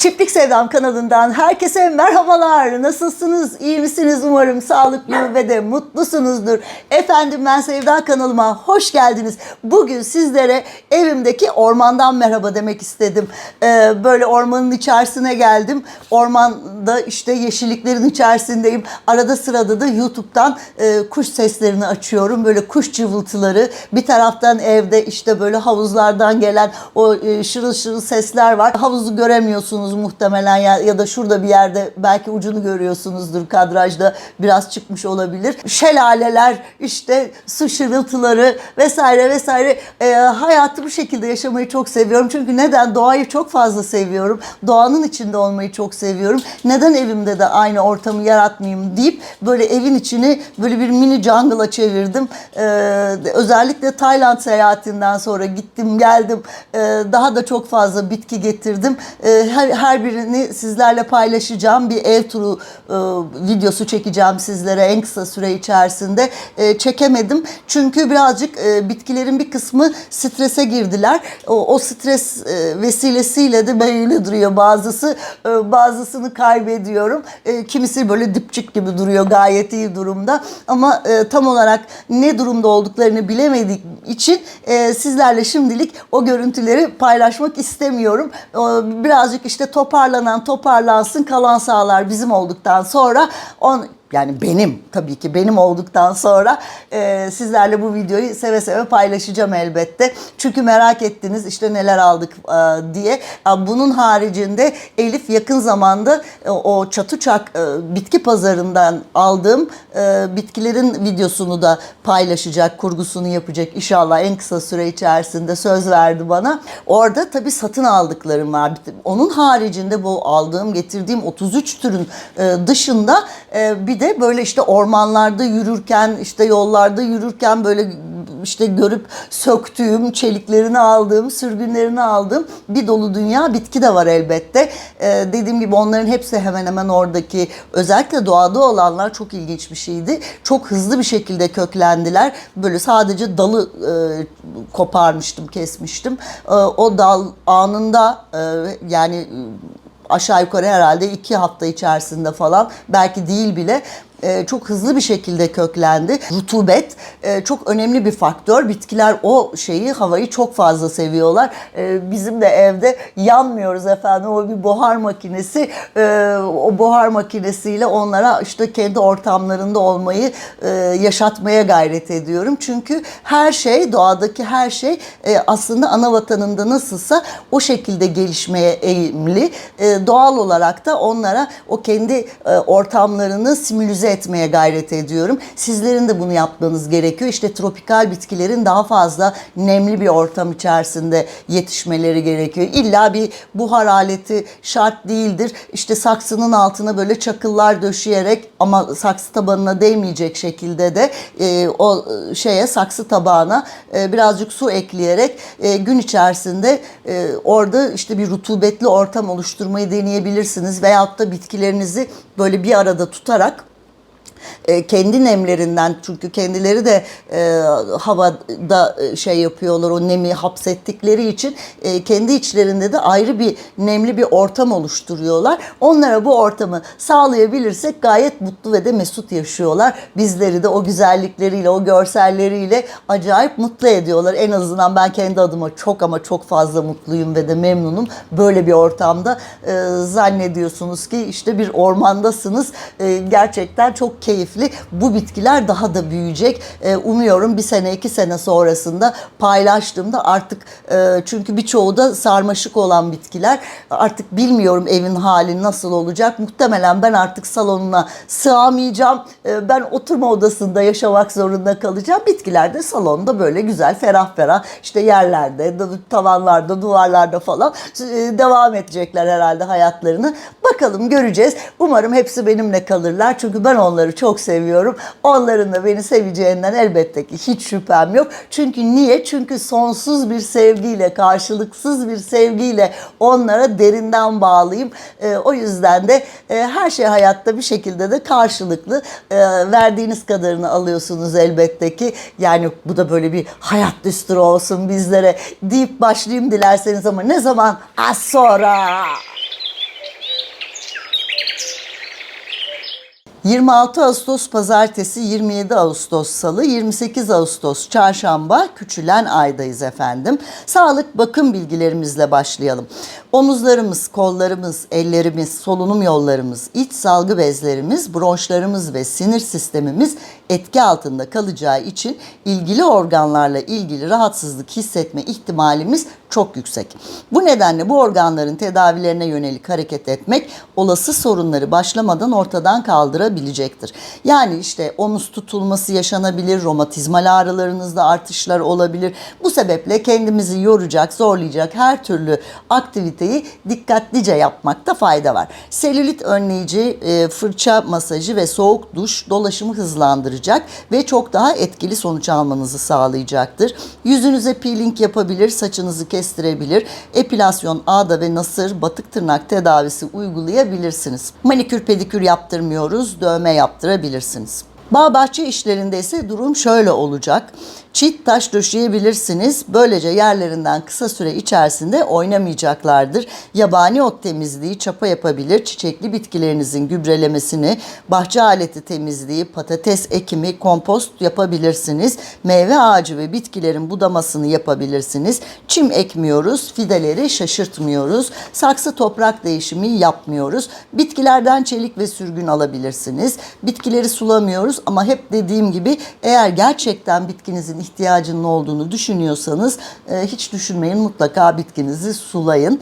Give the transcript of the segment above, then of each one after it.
Çiftlik Sevdam kanalından herkese merhabalar. Nasılsınız? İyi misiniz? Umarım sağlıklı ve de mutlusunuzdur. Efendim ben Sevda kanalıma hoş geldiniz. Bugün sizlere evimdeki ormandan merhaba demek istedim. Ee, böyle ormanın içerisine geldim. Ormanda işte yeşilliklerin içerisindeyim. Arada sırada da YouTube'dan e, kuş seslerini açıyorum. Böyle kuş cıvıltıları. Bir taraftan evde işte böyle havuzlardan gelen o e, şırıl şırıl sesler var. Havuzu göremiyorsunuz muhtemelen ya, ya da şurada bir yerde belki ucunu görüyorsunuzdur kadrajda biraz çıkmış olabilir. Şelaleler işte su şırıltıları vesaire vesaire E, hayatı bu şekilde yaşamayı çok seviyorum. Çünkü neden? Doğayı çok fazla seviyorum. Doğanın içinde olmayı çok seviyorum. Neden evimde de aynı ortamı yaratmayayım deyip böyle evin içini böyle bir mini jungle'a çevirdim. E, özellikle Tayland seyahatinden sonra gittim geldim. E, daha da çok fazla bitki getirdim. E, her, her birini sizlerle paylaşacağım. Bir ev turu e, videosu çekeceğim sizlere en kısa süre içerisinde. E, çekemedim. Çünkü birazcık e, bitkilerin bir kısmı strese girdiler. O, o stres e, vesilesiyle de böyle duruyor bazısı. E, bazısını kaybediyorum. E, kimisi böyle dipçik gibi duruyor gayet iyi durumda. Ama e, tam olarak ne durumda olduklarını bilemediğim için e, sizlerle şimdilik o görüntüleri paylaşmak istemiyorum. O, birazcık işte toparlanan toparlansın kalan sahalar bizim olduktan sonra on yani benim tabii ki benim olduktan sonra e, sizlerle bu videoyu seve seve paylaşacağım elbette. Çünkü merak ettiniz işte neler aldık e, diye. Bunun haricinde Elif yakın zamanda e, o Çatuçak e, bitki pazarından aldığım e, bitkilerin videosunu da paylaşacak, kurgusunu yapacak inşallah en kısa süre içerisinde söz verdi bana. Orada tabii satın aldıklarım var. Onun haricinde bu aldığım, getirdiğim 33 türün e, dışında e, bir de böyle işte ormanlarda yürürken, işte yollarda yürürken böyle işte görüp söktüğüm, çeliklerini aldığım, sürgünlerini aldığım bir dolu dünya bitki de var elbette. Ee, dediğim gibi onların hepsi hemen hemen oradaki özellikle doğada olanlar çok ilginç bir şeydi. Çok hızlı bir şekilde köklendiler. Böyle sadece dalı e, koparmıştım, kesmiştim. E, o dal anında e, yani aşağı yukarı herhalde iki hafta içerisinde falan belki değil bile e, çok hızlı bir şekilde köklendi. Rutubet e, çok önemli bir faktör. Bitkiler o şeyi, havayı çok fazla seviyorlar. E, bizim de evde yanmıyoruz efendim. O bir buhar makinesi. O buhar makinesiyle onlara işte kendi ortamlarında olmayı yaşatmaya gayret ediyorum. Çünkü her şey, doğadaki her şey aslında ana vatanında nasılsa o şekilde gelişmeye eğimli. Doğal olarak da onlara o kendi ortamlarını simülize etmeye gayret ediyorum. Sizlerin de bunu yapmanız gerekiyor. İşte tropikal bitkilerin daha fazla nemli bir ortam içerisinde yetişmeleri gerekiyor. İlla bir buhar aleti şart değildir. İşte saksının altına böyle çakıllar döşeyerek ama saksı tabanına değmeyecek şekilde de e, o şeye saksı tabağına e, birazcık su ekleyerek e, gün içerisinde e, orada işte bir rutubetli ortam oluşturmayı deneyebilirsiniz. Veyahut da bitkilerinizi böyle bir arada tutarak e, kendi nemlerinden çünkü kendileri de e, havada e, şey yapıyorlar o nemi hapsettikleri için e, kendi içlerinde de ayrı bir nemli bir ortam oluşturuyorlar. Onlara bu ortamı sağlayabilirsek gayet mutlu ve de mesut yaşıyorlar. Bizleri de o güzellikleriyle, o görselleriyle acayip mutlu ediyorlar. En azından ben kendi adıma çok ama çok fazla mutluyum ve de memnunum. Böyle bir ortamda e, zannediyorsunuz ki işte bir ormandasınız. E, gerçekten çok keyifli. Bu bitkiler daha da büyüyecek. E, umuyorum bir sene iki sene sonrasında paylaştığımda artık e, çünkü birçoğu da sarmaşık olan bitkiler. Artık bilmiyorum evin hali nasıl olacak. Muhtemelen ben artık salonuna sığamayacağım. E, ben oturma odasında yaşamak zorunda kalacağım. Bitkiler de salonda böyle güzel ferah ferah işte yerlerde, tavanlarda, duvarlarda falan e, devam edecekler herhalde hayatlarını. Bakalım göreceğiz. Umarım hepsi benimle kalırlar. Çünkü ben onları çok seviyorum. Onların da beni seveceğinden elbette ki hiç şüphem yok. Çünkü niye? Çünkü sonsuz bir sevgiyle, karşılıksız bir sevgiyle onlara derinden bağlıyım. E, o yüzden de e, her şey hayatta bir şekilde de karşılıklı. E, verdiğiniz kadarını alıyorsunuz elbette ki. Yani bu da böyle bir hayat düsturu olsun bizlere deyip başlayayım dilerseniz ama ne zaman? Az sonra. 26 Ağustos pazartesi, 27 Ağustos salı, 28 Ağustos çarşamba küçülen aydayız efendim. Sağlık bakım bilgilerimizle başlayalım. Omuzlarımız, kollarımız, ellerimiz, solunum yollarımız, iç salgı bezlerimiz, bronşlarımız ve sinir sistemimiz etki altında kalacağı için ilgili organlarla ilgili rahatsızlık hissetme ihtimalimiz çok yüksek. Bu nedenle bu organların tedavilerine yönelik hareket etmek olası sorunları başlamadan ortadan kaldırabilecektir. Yani işte omuz tutulması yaşanabilir, romatizmal ağrılarınızda artışlar olabilir. Bu sebeple kendimizi yoracak, zorlayacak her türlü aktiviteyi dikkatlice yapmakta fayda var. Selülit önleyici e, fırça masajı ve soğuk duş dolaşımı hızlandıracak ve çok daha etkili sonuç almanızı sağlayacaktır. Yüzünüze peeling yapabilir, saçınızı kestirebilir, epilasyon, ağda ve nasır, batık tırnak tedavisi uygulayabilirsiniz. Manikür pedikür yaptırmıyoruz, dövme yaptırabilirsiniz. Bağ bahçe işlerinde ise durum şöyle olacak. Çit taş döşeyebilirsiniz. Böylece yerlerinden kısa süre içerisinde oynamayacaklardır. Yabani ot temizliği, çapa yapabilir. Çiçekli bitkilerinizin gübrelemesini, bahçe aleti temizliği, patates ekimi, kompost yapabilirsiniz. Meyve ağacı ve bitkilerin budamasını yapabilirsiniz. Çim ekmiyoruz, fideleri şaşırtmıyoruz. Saksı toprak değişimi yapmıyoruz. Bitkilerden çelik ve sürgün alabilirsiniz. Bitkileri sulamıyoruz ama hep dediğim gibi eğer gerçekten bitkinizin ihtiyacının olduğunu düşünüyorsanız e, hiç düşünmeyin mutlaka bitkinizi sulayın.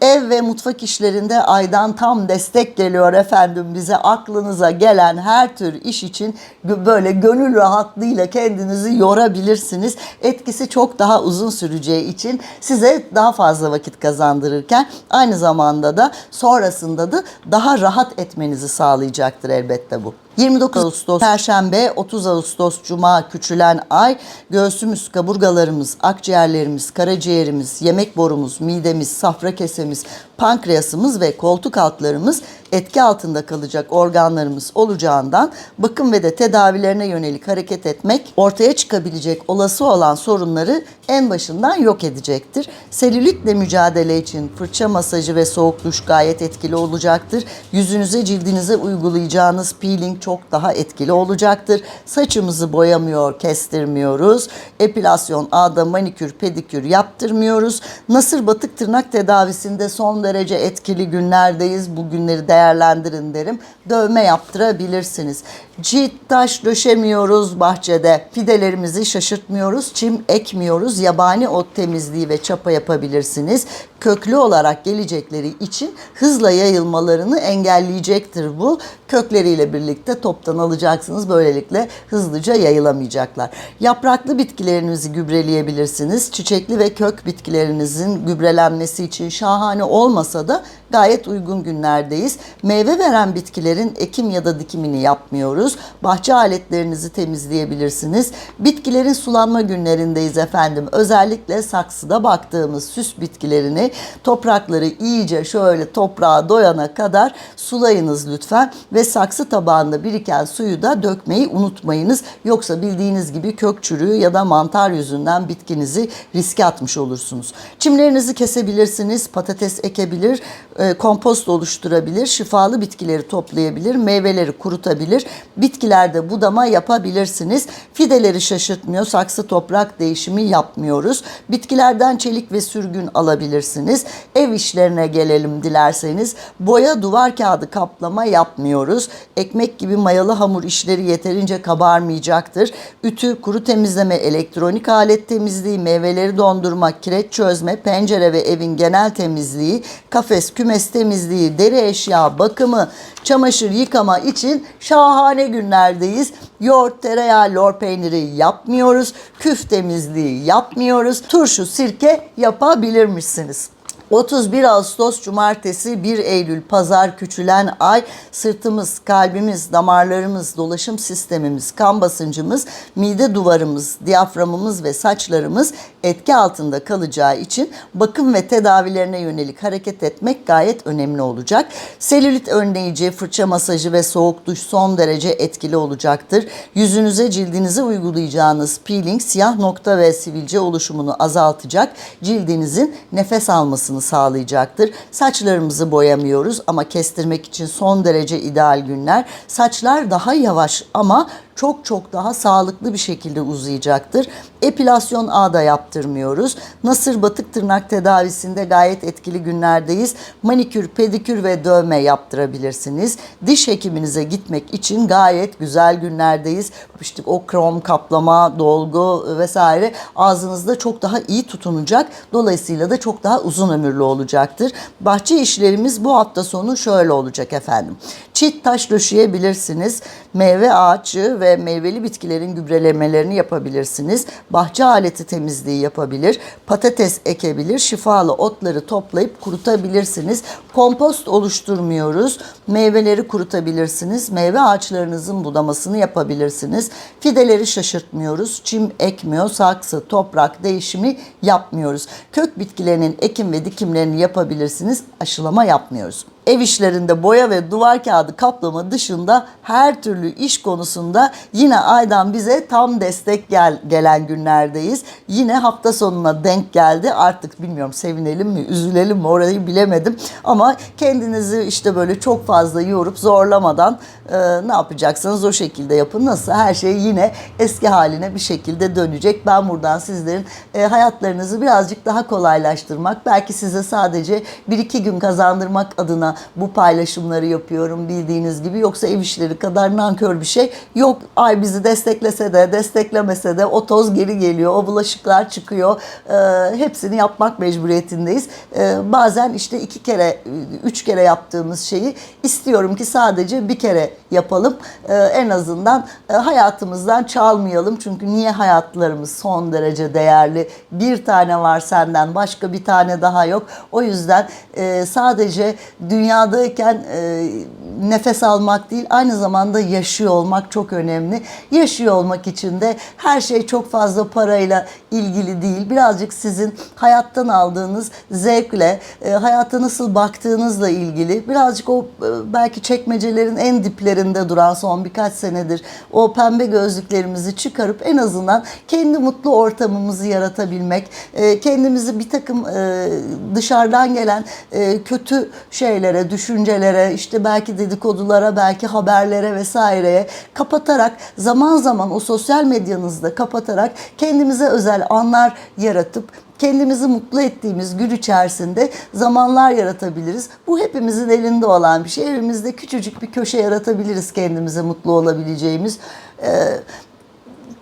Ev ve mutfak işlerinde aydan tam destek geliyor efendim bize. Aklınıza gelen her tür iş için böyle gönül rahatlığıyla kendinizi yorabilirsiniz. Etkisi çok daha uzun süreceği için size daha fazla vakit kazandırırken aynı zamanda da sonrasında da daha rahat etmenizi sağlayacaktır elbette bu. 29 Ağustos Perşembe, 30 Ağustos Cuma küçülen ay göğsümüz, kaburgalarımız, akciğerlerimiz, karaciğerimiz, yemek borumuz, midemiz, safra kesemiz, pankreasımız ve koltuk altlarımız etki altında kalacak organlarımız olacağından bakım ve de tedavilerine yönelik hareket etmek ortaya çıkabilecek olası olan sorunları en başından yok edecektir. Selülitle mücadele için fırça masajı ve soğuk duş gayet etkili olacaktır. Yüzünüze, cildinize uygulayacağınız peeling çok daha etkili olacaktır. Saçımızı boyamıyor, kestirmiyoruz. Epilasyon, ağda, manikür, pedikür yaptırmıyoruz. Nasır batık tırnak tedavisinde son derece etkili günlerdeyiz. Bu günleri değerlendirin derim. Dövme yaptırabilirsiniz. Cilt taş döşemiyoruz bahçede. Fidelerimizi şaşırtmıyoruz. Çim ekmiyoruz. Yabani ot temizliği ve çapa yapabilirsiniz. Köklü olarak gelecekleri için hızla yayılmalarını engelleyecektir bu. Kökleriyle birlikte toptan alacaksınız. Böylelikle hızlıca yayılamayacaklar. Yapraklı bitkilerinizi gübreleyebilirsiniz. Çiçekli ve kök bitkilerinizin gübrelenmesi için şahane olmasa da gayet uygun günlerdeyiz. Meyve veren bitkilerin ekim ya da dikimini yapmıyoruz. Bahçe aletlerinizi temizleyebilirsiniz. Bitkilerin sulanma günlerindeyiz efendim. Özellikle saksıda baktığımız süs bitkilerini toprakları iyice şöyle toprağa doyana kadar sulayınız lütfen ve saksı tabağında biriken suyu da dökmeyi unutmayınız. Yoksa bildiğiniz gibi kök çürüğü ya da mantar yüzünden bitkinizi riske atmış olursunuz. Çimlerinizi kesebilirsiniz, patates ekebilir, e, kompost oluşturabilir, şifalı bitkileri toplayabilir, meyveleri kurutabilir, bitkilerde budama yapabilirsiniz. Fideleri şaşırtmıyor, saksı toprak değişimi yapmıyoruz. Bitkilerden çelik ve sürgün alabilirsiniz. Ev işlerine gelelim dilerseniz. Boya duvar kağıdı kaplama yapmıyoruz. Ekmek gibi mayalı hamur işleri yeterince kabarmayacaktır. Ütü, kuru temizleme, elektronik alet temizliği, meyveleri dondurma, kireç çözme, pencere ve evin genel temizliği, kafes, kümes temizliği, deri eşya bakımı, çamaşır yıkama için şahane günlerdeyiz. Yoğurt, tereyağı, lor peyniri yapmıyoruz. Küf temizliği yapmıyoruz. Turşu, sirke yapabilirmişsiniz. 31 Ağustos Cumartesi 1 Eylül Pazar küçülen ay sırtımız, kalbimiz, damarlarımız, dolaşım sistemimiz, kan basıncımız, mide duvarımız, diyaframımız ve saçlarımız etki altında kalacağı için bakım ve tedavilerine yönelik hareket etmek gayet önemli olacak. Selülit önleyici, fırça masajı ve soğuk duş son derece etkili olacaktır. Yüzünüze, cildinize uygulayacağınız peeling siyah nokta ve sivilce oluşumunu azaltacak, cildinizin nefes almasını olmasını sağlayacaktır. Saçlarımızı boyamıyoruz ama kestirmek için son derece ideal günler. Saçlar daha yavaş ama çok çok daha sağlıklı bir şekilde uzayacaktır. Epilasyon ağda yaptırmıyoruz. Nasır batık tırnak tedavisinde gayet etkili günlerdeyiz. Manikür, pedikür ve dövme yaptırabilirsiniz. Diş hekiminize gitmek için gayet güzel günlerdeyiz. İşte o krom kaplama, dolgu vesaire ağzınızda çok daha iyi tutunacak. Dolayısıyla da çok daha uzun ömürlü olacaktır. Bahçe işlerimiz bu hafta sonu şöyle olacak efendim. Çit taş döşeyebilirsiniz. Meyve ağaçı ve meyveli bitkilerin gübrelemelerini yapabilirsiniz. Bahçe aleti temizliği yapabilir. Patates ekebilir. Şifalı otları toplayıp kurutabilirsiniz. Kompost oluşturmuyoruz. Meyveleri kurutabilirsiniz. Meyve ağaçlarınızın budamasını yapabilirsiniz. Fideleri şaşırtmıyoruz. Çim ekmiyor. Saksı, toprak değişimi yapmıyoruz. Kök bitkilerinin ekim ve dikimlerini yapabilirsiniz. Aşılama yapmıyoruz. Ev işlerinde boya ve duvar kağıdı kaplama dışında her türlü iş konusunda yine aydan bize tam destek gel, gelen günlerdeyiz. Yine hafta sonuna denk geldi. Artık bilmiyorum sevinelim mi, üzülelim mi orayı bilemedim. Ama kendinizi işte böyle çok fazla yorup zorlamadan e, ne yapacaksınız o şekilde yapın. Nasıl her şey yine eski haline bir şekilde dönecek. Ben buradan sizlerin e, hayatlarınızı birazcık daha kolaylaştırmak, belki size sadece bir iki gün kazandırmak adına bu paylaşımları yapıyorum bildiğiniz gibi. Yoksa ev işleri kadar nankör bir şey yok. Ay bizi desteklese de desteklemese de o toz geri geliyor. O bulaşıklar çıkıyor. E, hepsini yapmak mecburiyetindeyiz. E, bazen işte iki kere, üç kere yaptığımız şeyi istiyorum ki sadece bir kere yapalım. E, en azından e, hayatımızdan çalmayalım. Çünkü niye hayatlarımız son derece değerli? Bir tane var senden, başka bir tane daha yok. O yüzden e, sadece dünyadayken e, nefes almak değil, aynı zamanda yaşıyor olmak çok önemli. Yaşıyor olmak için de her şey çok fazla parayla ilgili değil. Birazcık sizin hayattan aldığınız zevkle, e, hayata nasıl baktığınızla ilgili. Birazcık o e, belki çekmecelerin en diplerinde duran son birkaç senedir o pembe gözlüklerimizi çıkarıp en azından kendi mutlu ortamımızı yaratabilmek, e, kendimizi bir takım e, dışarıdan gelen e, kötü şeylere, düşüncelere, işte belki dedikodulara, belki haberlere vesaireye kapatarak zaman zaman o sosyal medyanızda kapatarak kendimize özel anlar yaratıp kendimizi mutlu ettiğimiz gün içerisinde zamanlar yaratabiliriz. Bu hepimizin elinde olan bir şey. Evimizde küçücük bir köşe yaratabiliriz kendimize mutlu olabileceğimiz. Ee,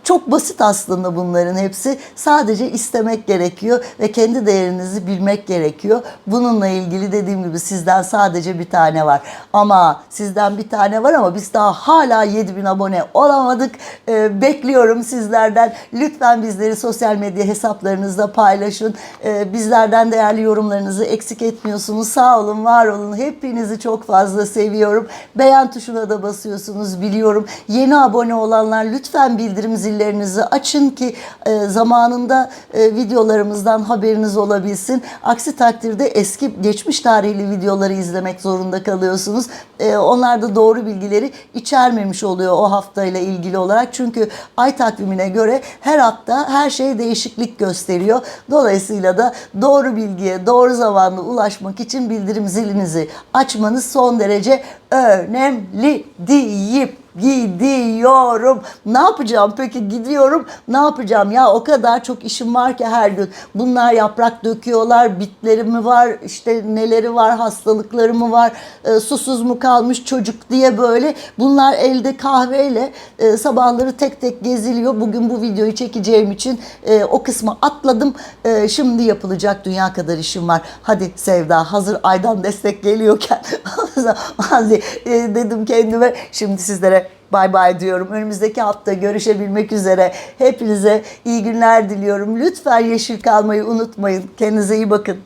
çok basit aslında bunların hepsi. Sadece istemek gerekiyor ve kendi değerinizi bilmek gerekiyor. Bununla ilgili dediğim gibi sizden sadece bir tane var. Ama sizden bir tane var ama biz daha hala 7000 abone olamadık. Ee, bekliyorum sizlerden. Lütfen bizleri sosyal medya hesaplarınızda paylaşın. Ee, bizlerden değerli yorumlarınızı eksik etmiyorsunuz. Sağ olun, var olun. Hepinizi çok fazla seviyorum. Beğen tuşuna da basıyorsunuz biliyorum. Yeni abone olanlar lütfen bildirim zillerinizi açın ki e, zamanında e, videolarımızdan haberiniz olabilsin. Aksi takdirde eski geçmiş tarihli videoları izlemek zorunda kalıyorsunuz. E, onlar da doğru bilgileri içermemiş oluyor o haftayla ilgili olarak. Çünkü ay takvimine göre her hafta her şey değişiklik gösteriyor. Dolayısıyla da doğru bilgiye doğru zamanda ulaşmak için bildirim zilinizi açmanız son derece önemli deyip gidiyorum. Ne yapacağım peki gidiyorum ne yapacağım ya o kadar çok işim var ki her gün. Bunlar yaprak döküyorlar bitleri mi var işte neleri var hastalıkları mı var e, susuz mu kalmış çocuk diye böyle. Bunlar elde kahveyle e, sabahları tek tek geziliyor. Bugün bu videoyu çekeceğim için e, o kısmı atladım. E, şimdi yapılacak dünya kadar işim var. Hadi Sevda hazır aydan destek geliyorken hadi e, dedim kendime şimdi sizlere bay bay diyorum. Önümüzdeki hafta görüşebilmek üzere. Hepinize iyi günler diliyorum. Lütfen yeşil kalmayı unutmayın. Kendinize iyi bakın.